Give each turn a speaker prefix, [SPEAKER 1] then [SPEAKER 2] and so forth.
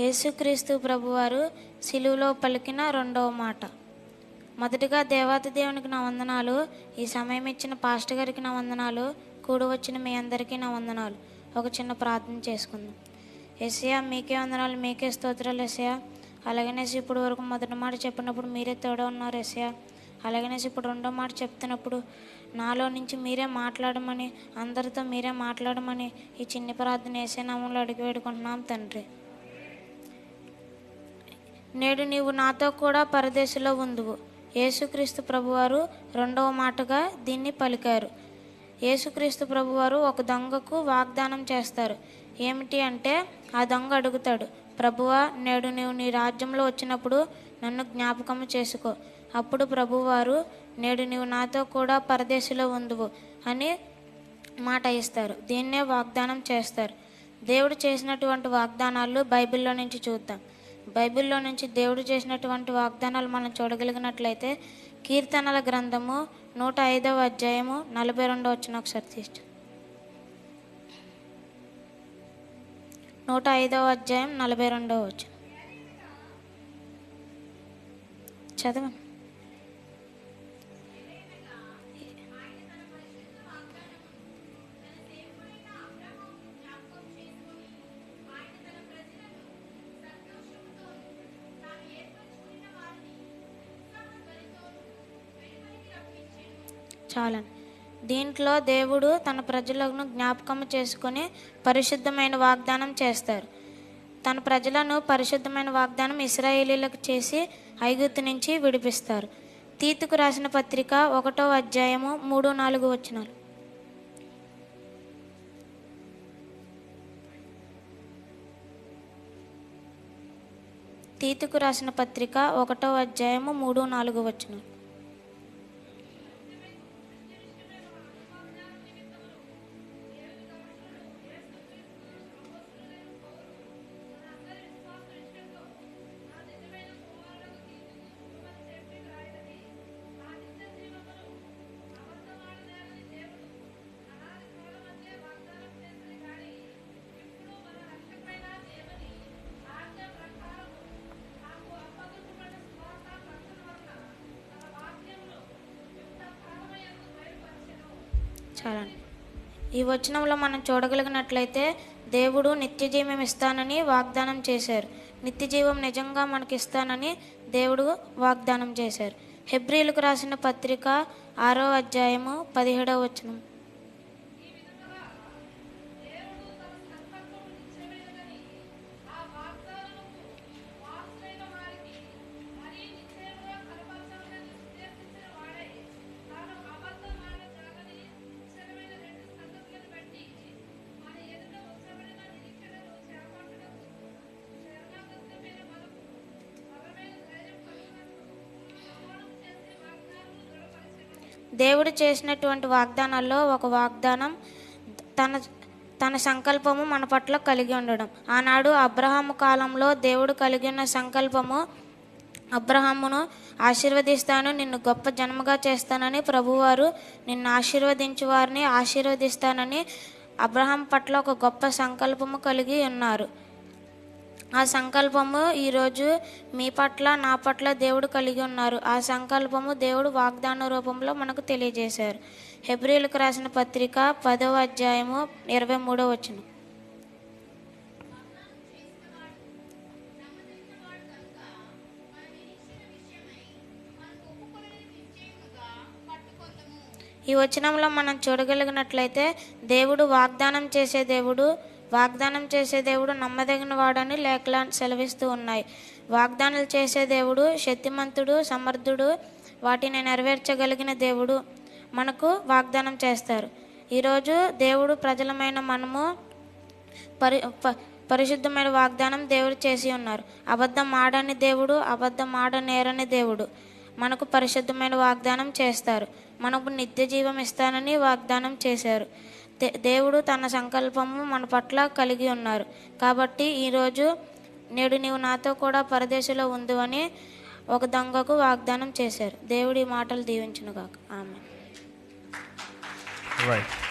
[SPEAKER 1] యేసుక్రీస్తు ప్రభువారు సిలువలో పలికిన రెండవ మాట. మొదటిగా దేవాతి దేవునికి నా వందనాలు ఈ సమయం ఇచ్చిన పాస్ట్ గారికి నా వందనాలు కూడి వచ్చిన మీ అందరికీ నా వందనాలు. ఒక చిన్న ప్రార్థన చేసుకుందాం. ఎస్యా మీకే వందనాలు మీకే స్తోత్రాలు ఎస్యా అలాగనేసి ఇప్పుడు వరకు మొదటి మాట చెప్పినప్పుడు మీరే తోడ ఉన్నారు ఎస్యా అలాగనేసి ఇప్పుడు రెండో మాట చెప్తున్నప్పుడు నాలో నుంచి మీరే మాట్లాడమని అందరితో మీరే మాట్లాడమని ఈ చిన్ని ప్రార్థన వేసే నామంలో అడిగి వేడుకుంటున్నాం తండ్రి. నేడు నీవు నాతో కూడా పరదేశంలో ఉందువు. యేసుక్రీస్తు ప్రభువారు రెండవ మాటగా దీన్ని పలికారు. యేసుక్రీస్తు ప్రభువారు ఒక దొంగకు వాగ్దానం చేస్తారు. ఏమిటి అంటే ఆ దొంగ అడుగుతాడు ప్రభువా నేడు నీవు నీ రాజ్యంలో వచ్చినప్పుడు నన్ను జ్ఞాపకము చేసుకో. అప్పుడు ప్రభువారు నేడు నీవు నాతో కూడా పరదేశంలో ఉందువు అని మాట ఇస్తారు. దీన్నే వాగ్దానం చేస్తారు. దేవుడు చేసినటువంటి వాగ్దానాలు బైబిల్లో నుంచి చూద్దాం. బైబిల్లో నుంచి దేవుడు చేసినటువంటి వాగ్దానాలు మనం చూడగలిగినట్లయితే కీర్తనల గ్రంథము నూట ఐదవ అధ్యాయము నలభై రెండవ వచ్చిన ఒకసారి తీసు నూట ఐదవ అధ్యాయం నలభై రెండవ వచ్చిన చదవండి. చాలండి దీంట్లో దేవుడు తన ప్రజలను జ్ఞాపకం చేసుకొని పరిశుద్ధమైన వాగ్దానం చేస్తారు. తన ప్రజలను పరిశుద్ధమైన వాగ్దానం ఇస్రాయేలీలకు చేసి ఐగుప్తు నుంచి విడిపిస్తారు. తీతుకు రాసిన పత్రిక ఒకటో అధ్యాయము మూడు నాలుగు వచనాలు. తీతుకు రాసిన పత్రిక ఒకటో అధ్యాయము మూడు నాలుగు వచనాలు. చాలండి ఈ వచనంలో మనం చూడగలిగినట్లయితే దేవుడు నిత్య జీవం ఇస్తానని వాగ్దానం చేశారు. నిత్య జీవం నిజంగా మనకి ఇస్తానని దేవుడు వాగ్దానం చేశారు. హెబ్రిలకు రాసిన పత్రిక ఆరో అధ్యాయము పదిహేడవ వచనం. దేవుడు చేసినటువంటి వాగ్దానాల్లో ఒక వాగ్దానం తన తన సంకల్పము మన పట్ల కలిగి ఉండడం. ఆనాడు అబ్రహాము కాలంలో దేవుడు కలిగి ఉన్న సంకల్పము అబ్రహామును ఆశీర్వదిస్తాను నిన్ను గొప్ప జన్మగా చేస్తానని ప్రభువారు నిన్ను ఆశీర్వదించు వారిని ఆశీర్వదిస్తానని అబ్రహాం పట్ల ఒక గొప్ప సంకల్పము కలిగి ఉన్నారు. ఆ సంకల్పము ఈరోజు మీ పట్ల నా పట్ల దేవుడు కలిగి ఉన్నారు. ఆ సంకల్పము దేవుడు వాగ్దాన రూపంలో మనకు తెలియజేశారు. హెబ్రిలకు రాసిన పత్రిక పదవ అధ్యాయము ఇరవై మూడో వచనం. ఈ వచనంలో మనం చూడగలిగినట్లయితే దేవుడు వాగ్దానం చేసే దేవుడు వాగ్దానం చేసే దేవుడు నమ్మదగిన వాడని లేఖలా సెలవిస్తూ ఉన్నాయి. వాగ్దానాలు చేసే దేవుడు శక్తిమంతుడు సమర్థుడు వాటిని నెరవేర్చగలిగిన దేవుడు మనకు వాగ్దానం చేస్తారు. ఈరోజు దేవుడు ప్రజలమైన మనము పరి ప- పరిశుద్ధమైన వాగ్దానం దేవుడు చేసి ఉన్నారు. అబద్ధం ఆడని దేవుడు అబద్ధం ఆడనేరని దేవుడు మనకు పరిశుద్ధమైన వాగ్దానం చేస్తారు. మనకు నిత్య జీవం ఇస్తానని వాగ్దానం చేశారు. దేవుడు తన సంకల్పము మన పట్ల కలిగి ఉన్నారు. కాబట్టి ఈరోజు నేడు నీవు నాతో కూడా పరదేశంలో ఉండు అని ఒక దొంగకు వాగ్దానం చేశారు. దేవుడి మాటలు దీవించను కాక ఆమె
[SPEAKER 2] రైట్